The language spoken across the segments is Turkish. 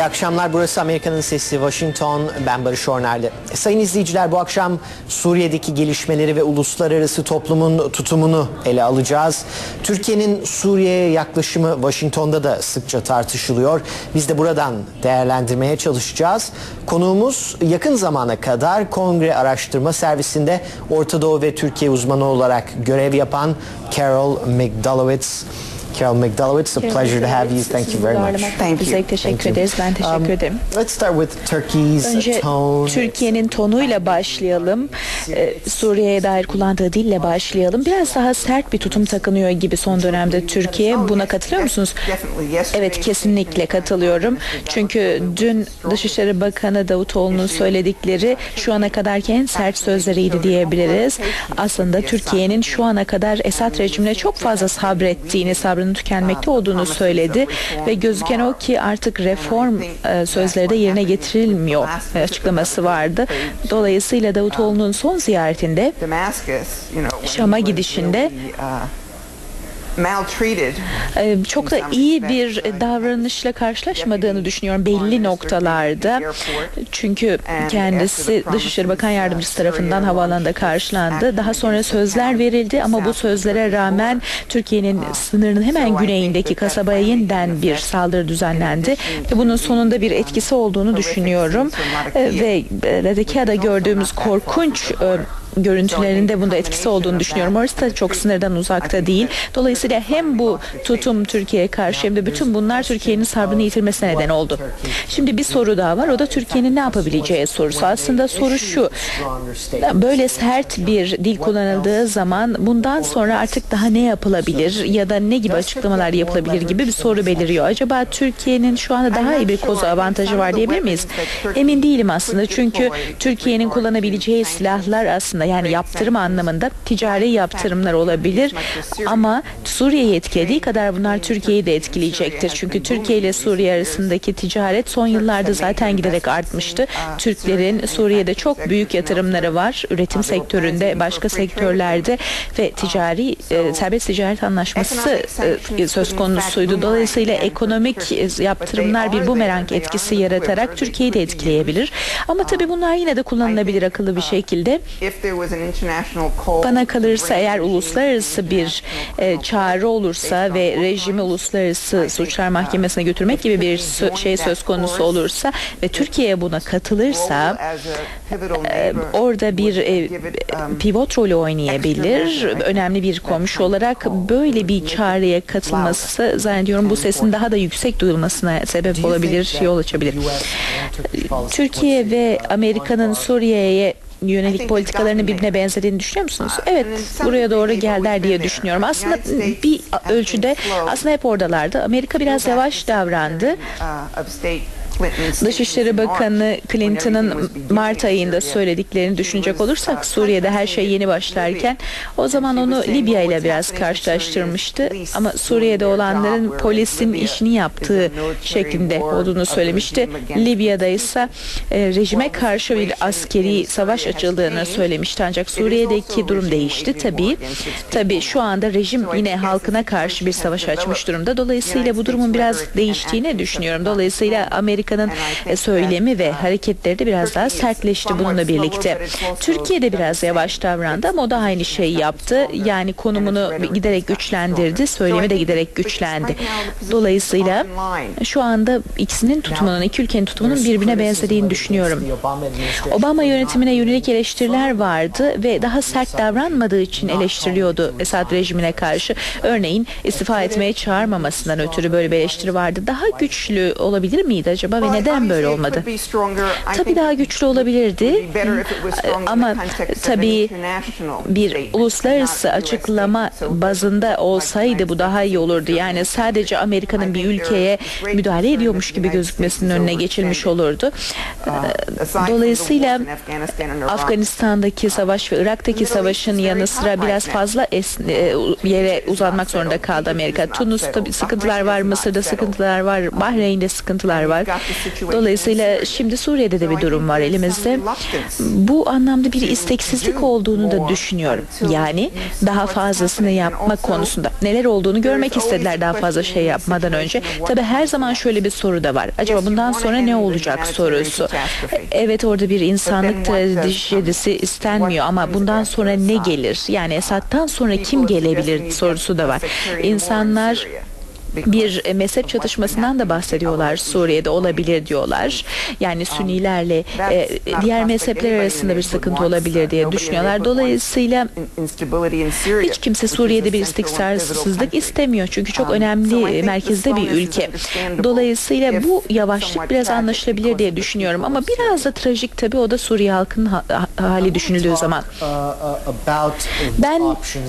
İyi akşamlar. Burası Amerika'nın Sesi Washington. Ben Barış Ornerli. Sayın izleyiciler bu akşam Suriye'deki gelişmeleri ve uluslararası toplumun tutumunu ele alacağız. Türkiye'nin Suriye'ye yaklaşımı Washington'da da sıkça tartışılıyor. Biz de buradan değerlendirmeye çalışacağız. Konuğumuz yakın zamana kadar Kongre Araştırma Servisi'nde Orta Doğu ve Türkiye uzmanı olarak görev yapan Carol McDalowitz. Carol McDalowitz, a pleasure to have you. Thank you very much. Thank you. teşekkür Thank ederiz. Ben teşekkür Um, ederim. Let's start with Turkey's Önce tone. Türkiye'nin tonuyla başlayalım. Ee, Suriye'ye dair kullandığı dille başlayalım. Biraz daha sert bir tutum takınıyor gibi son dönemde Türkiye. Buna katılıyor musunuz? Evet kesinlikle katılıyorum. Çünkü dün Dışişleri Bakanı Davutoğlu'nun söyledikleri şu ana kadarki en sert sözleriydi diyebiliriz. Aslında Türkiye'nin şu ana kadar Esad rejimine çok fazla sabrettiğini, sabrının tükenmekte olduğunu söyledi ve gözüken o ki artık reform e, sözleri de yerine getirilmiyor açıklaması vardı. Dolayısıyla Davutoğlu'nun son ziyaretinde Şam'a gidişinde e, çok da iyi bir davranışla karşılaşmadığını düşünüyorum belli noktalarda. Çünkü kendisi Dışişleri Bakan Yardımcısı tarafından havaalanında karşılandı. Daha sonra sözler verildi ama bu sözlere rağmen Türkiye'nin sınırının hemen güneyindeki kasabaya yeniden bir saldırı düzenlendi. Ve bunun sonunda bir etkisi olduğunu düşünüyorum. E, Ve e, Ladekia'da gördüğümüz korkunç e, görüntülerinde bunda etkisi olduğunu düşünüyorum. Orası da çok sınırdan uzakta değil. Dolayısıyla hem bu tutum Türkiye'ye karşı hem de bütün bunlar Türkiye'nin sabrını yitirmesine neden oldu. Şimdi bir soru daha var. O da Türkiye'nin ne yapabileceği sorusu. Aslında soru şu. Böyle sert bir dil kullanıldığı zaman bundan sonra artık daha ne yapılabilir ya da ne gibi açıklamalar yapılabilir gibi bir soru beliriyor. Acaba Türkiye'nin şu anda daha iyi bir kozu avantajı var diyebilir miyiz? Emin değilim aslında. Çünkü Türkiye'nin kullanabileceği silahlar aslında yani yaptırım anlamında ticari yaptırımlar olabilir ama Suriye'yi etkilediği kadar bunlar Türkiye'yi de etkileyecektir. Çünkü Türkiye ile Suriye arasındaki ticaret son yıllarda zaten giderek artmıştı. Türklerin Suriye'de çok büyük yatırımları var. Üretim sektöründe, başka sektörlerde ve ticari e, serbest ticaret anlaşması e, söz konusuydu. Dolayısıyla ekonomik e, yaptırımlar bir bumerang etkisi yaratarak Türkiye'yi de etkileyebilir. Ama tabii bunlar yine de kullanılabilir akıllı bir şekilde. Bana kalırsa eğer uluslararası bir e, çağrı olursa ve rejimi uluslararası suçlar mahkemesine götürmek gibi bir sö- şey söz konusu olursa ve Türkiye buna katılırsa e, orada bir e, pivot rolü oynayabilir. Önemli bir komşu olarak böyle bir çağrıya katılması zannediyorum bu sesin daha da yüksek duyulmasına sebep olabilir, yol açabilir. Türkiye ve Amerika'nın Suriye'ye yönelik politikalarını birbirine benzediğini düşünüyor musunuz? Evet, buraya doğru geldiler diye düşünüyorum. Aslında bir ölçüde aslında hep oradalardı. Amerika biraz yavaş davrandı. Dışişleri Bakanı Clinton'ın Mart ayında söylediklerini düşünecek olursak Suriye'de her şey yeni başlarken o zaman onu Libya ile biraz karşılaştırmıştı ama Suriye'de olanların polisin işini yaptığı şeklinde olduğunu söylemişti. Libya'da ise e, rejime karşı bir askeri savaş açıldığını söylemişti ancak Suriye'deki durum değişti tabii. Tabii şu anda rejim yine halkına karşı bir savaş açmış durumda. Dolayısıyla bu durumun biraz değiştiğini düşünüyorum. Dolayısıyla Amerika'nın söylemi ve hareketleri de biraz daha sertleşti bununla birlikte. Türkiye de biraz yavaş davrandı ama o da aynı şeyi yaptı. Yani konumunu giderek güçlendirdi, söylemi de giderek güçlendi. Dolayısıyla şu anda ikisinin tutumunun, iki ülkenin tutumunun birbirine benzediğini düşünüyorum. Obama yönetimine yönelik eleştiriler vardı ve daha sert davranmadığı için eleştiriliyordu Esad rejimine karşı. Örneğin istifa etmeye çağırmamasından ötürü böyle bir eleştiri vardı. Daha güçlü olabilir miydi acaba ve neden böyle olmadı? Tabii daha güçlü olabilirdi ama tabii bir uluslararası açıklama bazında olsaydı bu daha iyi olurdu. Yani sadece Amerika'nın bir ülkeye müdahale ediyormuş gibi gözükmesinin önüne geçilmiş olurdu. Dolayısıyla Afganistan'daki savaş ve Irak'taki savaşın yanı sıra biraz fazla yere uzanmak zorunda kaldı Amerika. Tunus'ta sıkıntılar var, Mısır'da sıkıntılar var, Bahreyn'de sıkıntılar var. Dolayısıyla şimdi Suriye'de de bir durum var elimizde. Bu anlamda bir isteksizlik olduğunu da düşünüyorum. Yani daha fazlasını yapmak konusunda neler olduğunu görmek istediler daha fazla şey yapmadan önce. Tabii her zaman şöyle bir soru da var. Acaba bundan sonra ne olacak sorusu. Evet orada bir insanlık trajedisi istenmiyor ama bundan sonra ne gelir? Yani Esad'dan sonra kim gelebilir sorusu da var. İnsanlar bir mezhep çatışmasından da bahsediyorlar Suriye'de olabilir diyorlar. Yani Sünnilerle e, diğer mezhepler arasında bir sıkıntı olabilir diye düşünüyorlar. Dolayısıyla hiç kimse Suriye'de bir istikrarsızlık istemiyor. Çünkü çok önemli merkezde bir ülke. Dolayısıyla bu yavaşlık biraz anlaşılabilir diye düşünüyorum. Ama biraz da trajik tabii o da Suriye halkının ha- hali düşünüldüğü zaman. Ben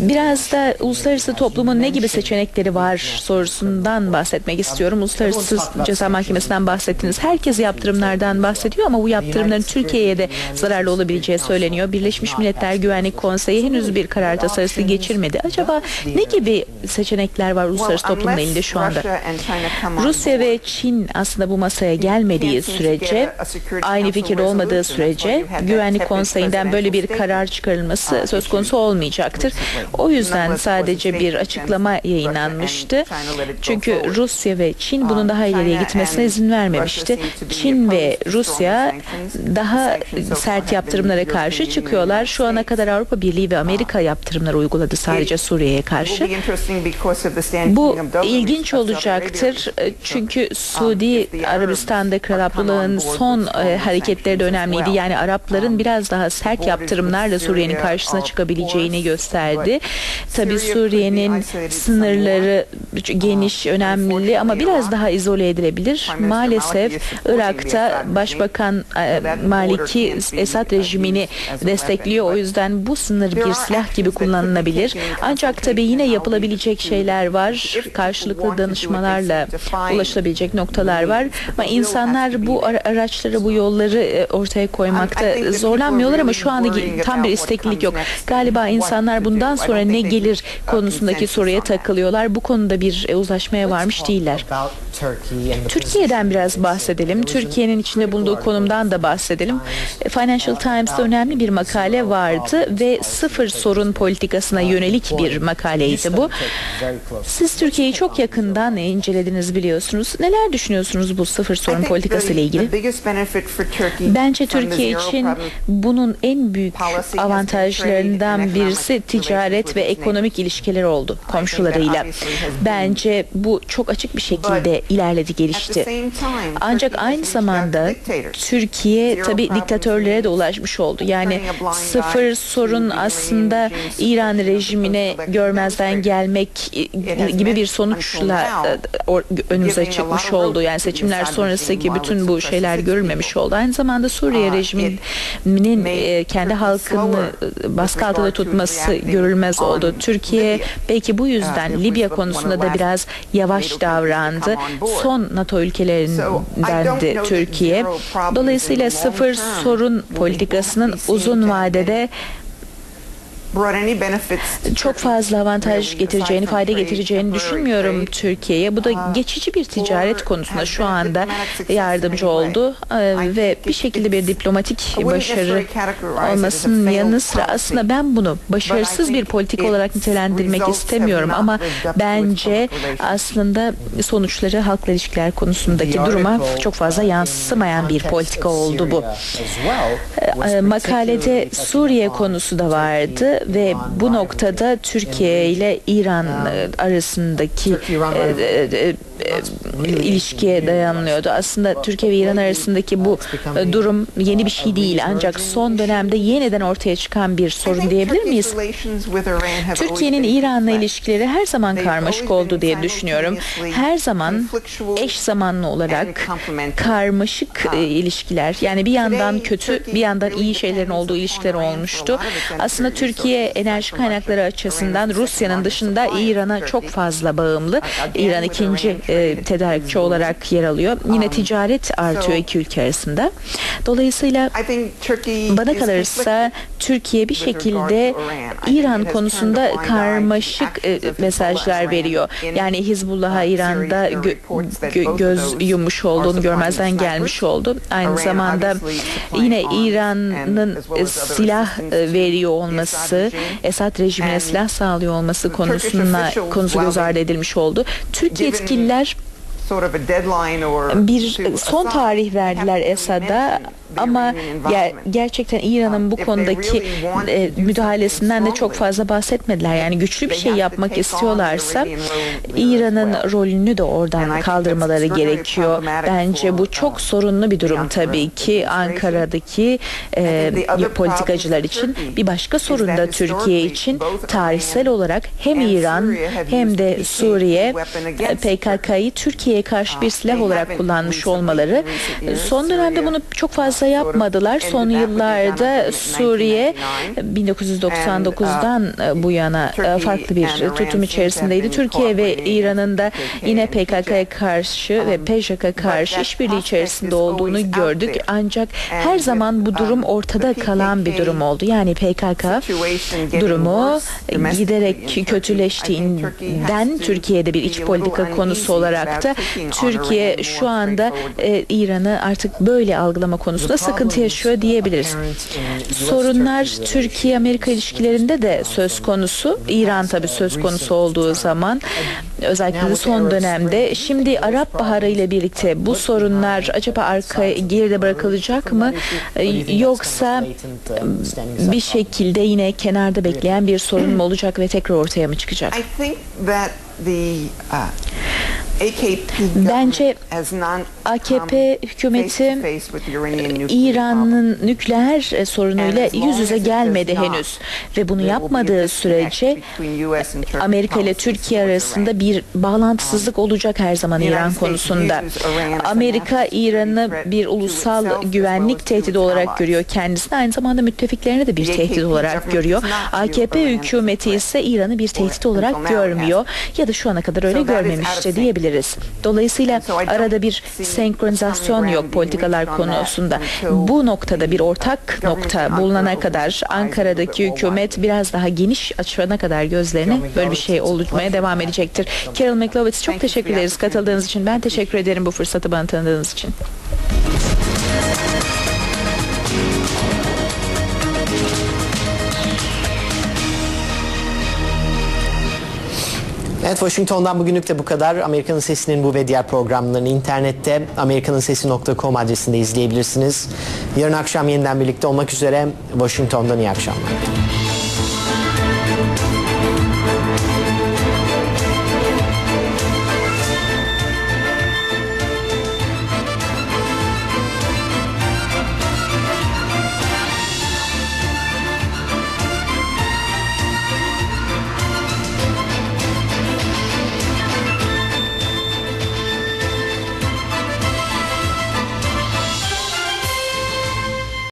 biraz da uluslararası toplumun ne gibi seçenekleri var sorusundan bahsetmek istiyorum. Uluslararası Ceza Mahkemesi'nden bahsettiniz. Herkes yaptırımlardan bahsediyor ama bu yaptırımların Türkiye'ye de zararlı olabileceği söyleniyor. Birleşmiş Milletler Güvenlik Konseyi henüz bir karar tasarısı geçirmedi. Acaba ne gibi seçenekler var uluslararası toplumun elinde şu anda? Rusya ve Çin aslında bu masaya gelmediği sürece, aynı fikirde olmadığı sürece Güvenlik Konseyi'nden böyle bir karar çıkarılması söz konusu olmayacaktır. O yüzden sadece bir açıklama yayınlanmıştı. Çünkü Rusya ve Çin bunun daha ileriye gitmesine izin vermemişti. Çin ve Rusya daha sert yaptırımlara karşı çıkıyorlar. Şu ana kadar Avrupa Birliği ve Amerika yaptırımları uyguladı sadece Suriye'ye karşı. Bu ilginç olacaktır çünkü Suudi Arabistan'da Kral Abdullah'ın son e, hareketleri de önemliydi. Yani Arapların biraz daha sert yaptırımlarla Suriye'nin karşısına çıkabileceğini gösterdi. Tabii Suriye'nin sınırları geniş, önemli ama biraz daha izole edilebilir. Maalesef Irak'ta Başbakan e, Maliki Esad rejimini destekliyor. O yüzden bu sınır bir silah gibi kullanılabilir. Ancak tabii yine yapılabilecek şeyler var. Karşılıklı danışmalarla ulaşılabilecek noktalar var. Ama insanlar bu ara- araçları, bu yolları e, ortaya koymakta zorlanmıyorlar ama şu anda tam bir isteklilik yok. Galiba insanlar bundan sonra ne gelir konusundaki soruya takılıyorlar. Bu konuda bir e, uzlaşmaya varmış değiller. Türkiye'den biraz bahsedelim. Türkiye'nin içinde bulunduğu konumdan da bahsedelim. Financial Times'ta önemli bir makale vardı ve sıfır sorun politikasına yönelik bir makaleydi bu. Siz Türkiye'yi çok yakından incelediniz biliyorsunuz. Neler düşünüyorsunuz bu sıfır sorun politikası ile ilgili? Bence Türkiye için bunun en büyük avantajlarından birisi ticaret ve ekonomik ilişkiler oldu komşularıyla. Bence bu çok açık bir şekilde ilerledi, gelişti. Ancak aynı zamanda Türkiye tabi diktatörlere de ulaşmış oldu. Yani sıfır sorun aslında İran rejimine görmezden gelmek gibi bir sonuçla e, önümüze çıkmış oldu. Yani seçimler sonrasındaki bütün bu şeyler görülmemiş oldu. Aynı zamanda Suriye rejiminin e, kendi halkını e, baskı altında tutması görülmez oldu. Türkiye belki bu yüzden Libya konusunda da biraz yavaş davrandı. Son NATO ülkelerinden de Türkiye. Dolayısıyla sıfır sorun politikasının uzun vadede çok fazla avantaj getireceğini, fayda getireceğini düşünmüyorum Türkiye'ye. Bu da geçici bir ticaret konusunda şu anda yardımcı oldu. Ee, ve bir şekilde bir diplomatik başarı olmasının yanı sıra aslında ben bunu başarısız bir politik olarak nitelendirmek istemiyorum ama bence aslında sonuçları halkla ilişkiler konusundaki duruma çok fazla yansımayan bir politika oldu bu. Ee, Makalede Suriye konusu da vardı ve bu noktada Türkiye ile İran e, arasındaki ilişkiye dayanılıyordu. Aslında Türkiye ve İran arasındaki bu e, durum yeni bir şey değil ancak son dönemde yeniden ortaya çıkan bir sorun diyebilir miyiz? Türkiye'nin İran'la ilişkileri her zaman karmaşık oldu diye düşünüyorum. Her zaman eş zamanlı olarak karmaşık e, ilişkiler yani bir yandan kötü bir yandan iyi şeylerin olduğu ilişkiler olmuştu. Aslında Türkiye enerji kaynakları açısından Rusya'nın dışında İran'a çok fazla bağımlı. İran ikinci e, tedarikçi olarak yer alıyor. Yine ticaret artıyor iki ülke arasında. Dolayısıyla bana kalırsa Türkiye bir şekilde İran konusunda karmaşık e, mesajlar veriyor. Yani Hizbullah'a İran'da gö- gö- göz yummuş olduğunu görmezden gelmiş oldu. Aynı zamanda yine İran'ın silah e, veriyor olması, Esad rejimine silah sağlıyor olması konusuna konusu göz ardı edilmiş oldu. Türk yetkililer bir son tarih verdiler Esad'a ama ger- gerçekten İran'ın bu konudaki e, müdahalesinden de çok fazla bahsetmediler. Yani güçlü bir şey yapmak istiyorlarsa İran'ın rolünü de oradan kaldırmaları gerekiyor. Bence bu çok sorunlu bir durum tabii ki Ankara'daki e, politikacılar için. Bir başka sorun da Türkiye için tarihsel olarak hem İran hem de Suriye PKK'yı Türkiye'ye karşı bir silah olarak kullanmış olmaları. Son dönemde bunu çok fazla yapmadılar. Son yıllarda Suriye 1999'dan bu yana e, farklı bir tutum içerisindeydi. Türkiye ve İran'ın da yine PKK'ya karşı ve PJK'ya karşı işbirliği içerisinde olduğunu gördük. Ancak her zaman bu durum ortada kalan bir durum oldu. Yani PKK durumu giderek kötüleştiğinden Türkiye'de bir iç politika konusu olarak da Türkiye şu anda e, İran'ı artık böyle algılama konusunda sıkıntı yaşıyor diyebiliriz. Sorunlar Türkiye-Amerika ilişkilerinde de söz konusu. İran tabii söz konusu olduğu zaman özellikle de son dönemde. Şimdi Arap Baharı ile birlikte bu sorunlar acaba arka geride bırakılacak mı? Yoksa bir şekilde yine kenarda bekleyen bir sorun mu olacak ve tekrar ortaya mı çıkacak? Bence AKP hükümeti İran'ın nükleer sorunuyla yüz yüze gelmedi henüz. Ve bunu yapmadığı sürece Amerika ile Türkiye arasında bir bağlantısızlık olacak her zaman İran konusunda. Amerika İran'ı bir ulusal güvenlik tehdidi olarak görüyor kendisini aynı zamanda müttefiklerini de bir tehdit olarak görüyor. AKP hükümeti ise İran'ı bir tehdit olarak görmüyor ya da şu ana kadar öyle görmemişti diyebiliriz. Dolayısıyla arada bir senkronizasyon yok politikalar konusunda. Bu noktada bir ortak nokta bulunana kadar Ankara'daki hükümet biraz daha geniş açana kadar gözlerini böyle bir şey olmaya devam edecektir. Carol McLovitz çok teşekkür ederiz katıldığınız için. Ben teşekkür ederim bu fırsatı bana tanıdığınız için. Evet Washington'dan bugünlük de bu kadar. Amerika'nın Sesi'nin bu ve diğer programlarını internette amerikanansesi.com adresinde izleyebilirsiniz. Yarın akşam yeniden birlikte olmak üzere. Washington'dan iyi akşamlar.